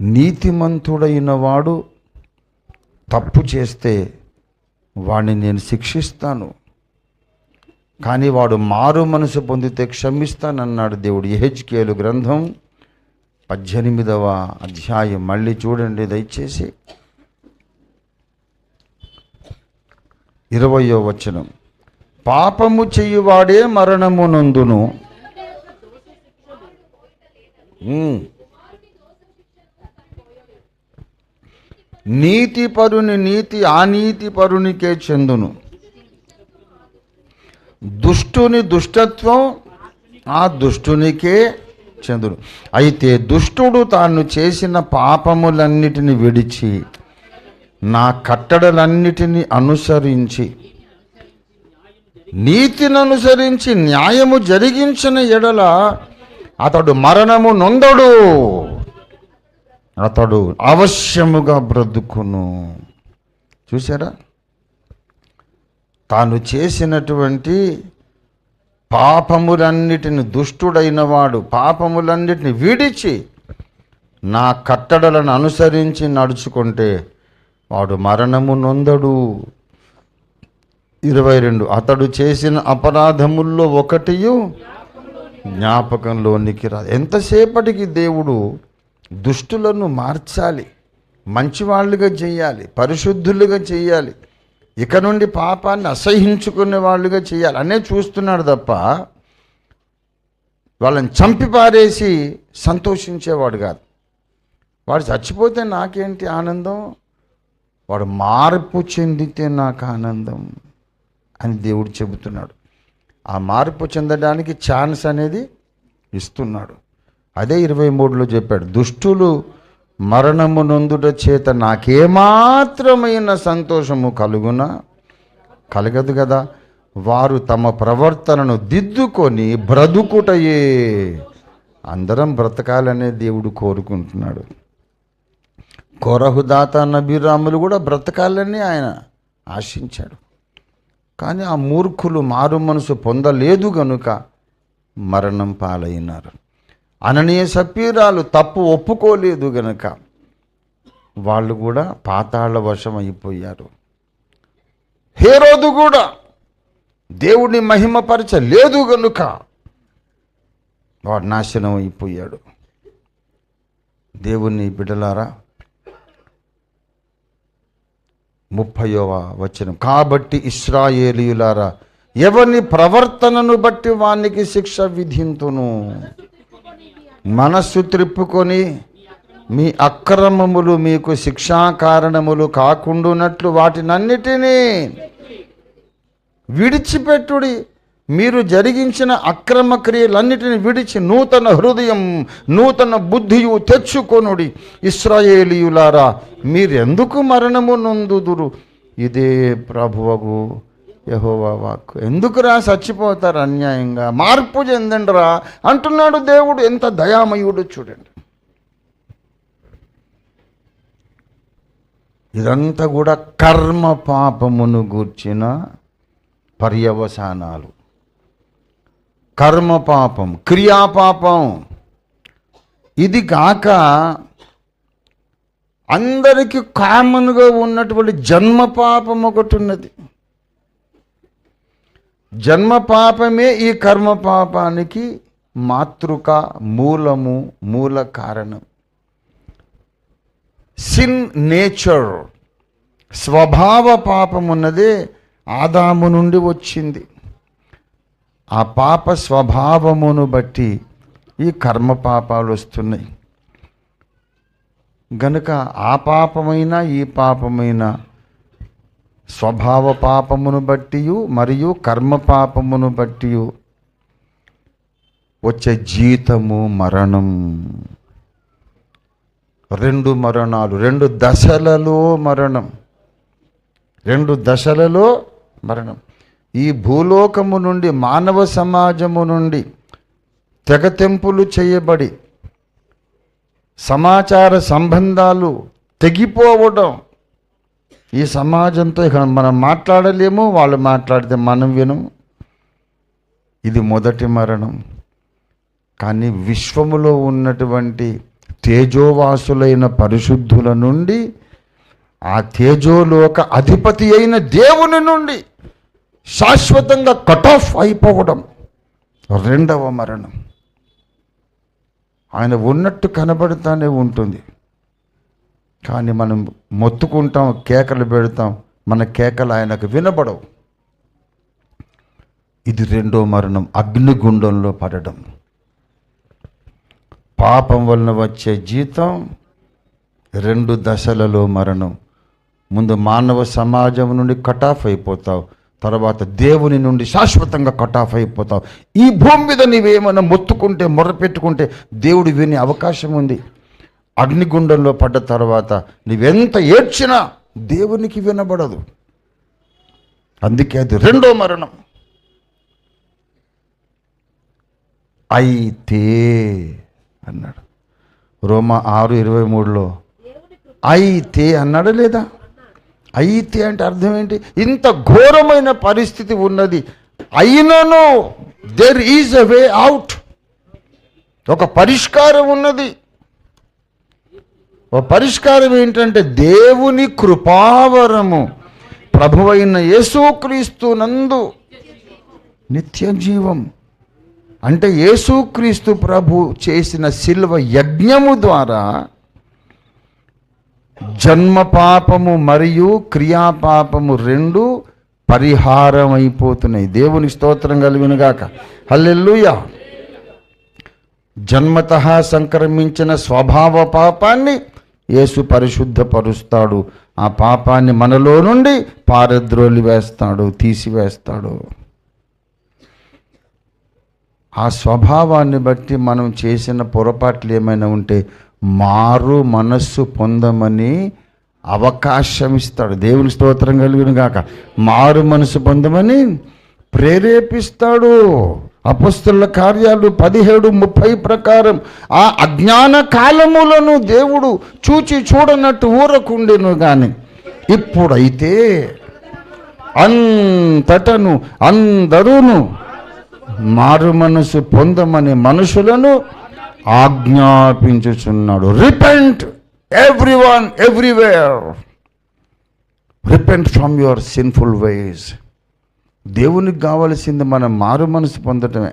నీతిమంతుడైన వాడు తప్పు చేస్తే వాడిని నేను శిక్షిస్తాను. కానీ వాడు మారు మనసు పొందితే క్షమిస్తానన్నాడు దేవుడు. ఎహెచ్కేలు గ్రంథం పద్దెనిమిదవ అధ్యాయం. మళ్ళీ చూడండి దయచేసి. ఇరవయో వచనం. పాపము చెయ్యువాడే మరణము నీతిపరుని నీతి పరుని చెందును. దుష్టుని దుష్టత్వం ఆ దుష్టునికే చెందును. అయితే దుష్టుడు తాను చేసిన పాపములన్నిటిని విడిచి నా కట్టడలన్నిటిని అనుసరించి నీతిని అనుసరించి న్యాయము జరిగించిన ఎడల అతడు మరణము నొందడు. అతడు అవశ్యముగా బ్రతుకును. చూసారా తాను చేసినటువంటి పాపములన్నిటిని దుష్టుడైన వాడు పాపములన్నిటిని విడిచి నా కట్టడలను అనుసరించి నడుచుకుంటే వాడు మరణము నొందడు. ఇరవై రెండు. అతడు చేసిన అపరాధముల్లో ఒకటియు జ్ఞాపకంలోనికి రా ఎంతసేపటికి దేవుడు దుష్టులను మార్చాలి మంచివాళ్ళుగా చేయాలి పరిశుద్ధులుగా చేయాలి ఇక నుండి పాపాన్ని అసహించుకునే వాళ్ళుగా చేయాలి అనే చూస్తున్నాడు తప్ప వాళ్ళని చంపి పారేసి సంతోషించేవాడు కాదు. వాడు చచ్చిపోతే నాకేంటి ఆనందం? వాడు మార్పు చెందితే నాకు ఆనందం అని దేవుడు చెబుతున్నాడు. ఆ మార్పు చెందడానికి ఛాన్స్ అనేది ఇస్తున్నాడు. అదే ఇరవై మూడులో చెప్పాడు దుష్టులు మరణము నొందుట చేత నాకేమాత్రమైన సంతోషము కలుగునా? కలగదు కదా వారు తమ ప్రవర్తనను దిద్దుకొని బ్రతుకుటయే. అందరం బ్రతకాలనే దేవుడు కోరుకుంటున్నాడు. కోరహుదాత నబీరాములు కూడా బ్రతకాలని ఆయన ఆశించాడు. కానీ ఆ మూర్ఖులు మారు మనసు పొందలేదు గనుక మరణం పాలైనారు. అననీయ సపీరాలు తప్పు ఒప్పుకోలేదు గనక వాళ్ళు కూడా పాతాళ వశం అయిపోయారు హేరోదు కూడా దేవుడిని మహిమపరచలేదు గనుక వాడు నాశనం అయిపోయాడు. దేవుని బిడలారా ముప్పయవ వచనం. కాబట్టి ఇస్రాయేలీయులారా ఎవరిని ప్రవర్తనను బట్టి వానికి శిక్ష విధింతును? మనస్సు త్రిప్పుకొని మీ అక్రమములు మీకు శిక్షా కారణములు కాకుండానట్లు వాటినన్నిటినీ విడిచిపెట్టుడి. మీరు జరిగించిన అక్రమ క్రియలన్నిటిని విడిచి నూతన హృదయం నూతన బుద్ధియు తెచ్చుకొనుడి. ఇస్రాయేలీయులారా మీరెందుకు మరణము నొందుదురు? ఇదే ప్రభువగు యహోవా వాక్కు. ఎందుకురా చచ్చిపోతారు అన్యాయంగా? మార్పు చెందండిరా అంటున్నాడు దేవుడు ఎంత దయామయుడు చూడండి. ఇదంతా కూడా కర్మ పాపమును గూర్చిన పర్యవసానాలు. కర్మ పాపం క్రియాపాపం. ఇది కాక అందరికీ కామన్గా ఉన్నటువంటి జన్మ పాపం ఒకటి ఉన్నది. జన్మ పాపమే ఈ కర్మ పాపానికి మాతృక మూలము మూల కారణం. సిన్ నేచర్ స్వభావ పాపం ఉన్నదే ఆదాము నుండి వచ్చింది. ఆ పాప స్వభావమును బట్టి ఈ కర్మ పాపాలు వస్తున్నాయి. గనుక ఆ పాపమైన ఈ పాపమైన స్వభావ పాపమును బట్టి మరియు కర్మ పాపమును బట్టి వచ్చే జీతము మరణం. రెండు మరణాలు రెండు దశలలో మరణం. రెండు దశలలో మరణం. ఈ భూలోకము నుండి మానవ సమాజము నుండి తెగతెంపులు చేయబడి సమాచార సంబంధాలు తెగిపోవడం ఈ సమాజంతో ఇక మనం మాట్లాడలేము వాళ్ళు మాట్లాడితే మనం వినం ఇది మొదటి మరణం. కానీ విశ్వములో ఉన్నటువంటి తేజోవాసులైన పరిశుద్ధుల నుండి ఆ తేజోలోక అధిపతి అయిన దేవుని నుండి శాశ్వతంగా కట్ ఆఫ్ అయిపోవడం రెండవ మరణం. ఆయన ఉన్నట్టు కనబడుతూనే ఉంటుంది. కానీ మనం మొత్తుకుంటాం కేకలు పెడతాం. మన కేకలు ఆయనకు వినబడవు. ఇది రెండో మరణం. అగ్నిగుండంలో పడడం. పాపం వలన వచ్చే జీతం రెండు దశలలో మరణం. ముందు మానవ సమాజం నుండి కటాఫ్ అయిపోతావు. తర్వాత దేవుని నుండి శాశ్వతంగా కటాఫ్ అయిపోతావు. ఈ భూమి మీద నీవేమైనా మొత్తుకుంటే మొర్రపెట్టుకుంటే దేవుడు వినే అవకాశం ఉంది. అగ్నిగుండంలో పడ్డ తర్వాత నీవెంత ఏడ్చినా దేవునికి వినబడదు. అందుకే అది రెండో. మరణం. అయితే అన్నాడు. రోమా ఆరు ఇరవై మూడులో అయితే అన్నాడు లేదా? అయితే అంటే అర్థం ఏంటి? ఇంత ఘోరమైన పరిస్థితి ఉన్నది. అయినను there is a way out ఒక పరిష్కారం ఉన్నది. ఓ పరిష్కారం ఏంటంటే దేవుని కృపావరము ప్రభువైన యేసుక్రీస్తు నందు నిత్య జీవం అంటే యేసుక్రీస్తు ప్రభు చేసిన శిల్వ యజ్ఞము ద్వారా జన్మ పాపము మరియు క్రియాపాపము రెండు పరిహారం అయిపోతున్నాయి దేవుని స్తోత్రం కలిగినగాక. హల్లెల్లుయా జన్మత సంక్రమించిన స్వభావ పాపాన్ని యేసు పరిశుద్ధపరుస్తాడు. ఆ పాపాన్ని మనలో నుండి పారద్రోలి వేస్తాడు తీసివేస్తాడు. ఆ స్వభావాన్ని బట్టి మనం చేసిన పొరపాట్లు ఏమైనా ఉంటే మారు మనస్సు పొందమని అవకాశం ఇస్తాడు. దేవుని స్తోత్రం కలిగిన గాక మారు మనసు పొందమని ప్రేరేపిస్తాడు. అపస్తుల కార్యాలు పదిహేడు ముప్పై ప్రకారం ఆ అజ్ఞాన కాలములను దేవుడు చూచి చూడనట్టు ఊరకుండెను కానీ ఇప్పుడైతే అంతటను అందరూను మారు మనసు పొందమని మనుషులను ఆజ్ఞాపించుచున్నాడు. Repent every one everywhere repent from your sinful ways దేవునికి కావలసింది మనం మారు మనసు పొందటమే.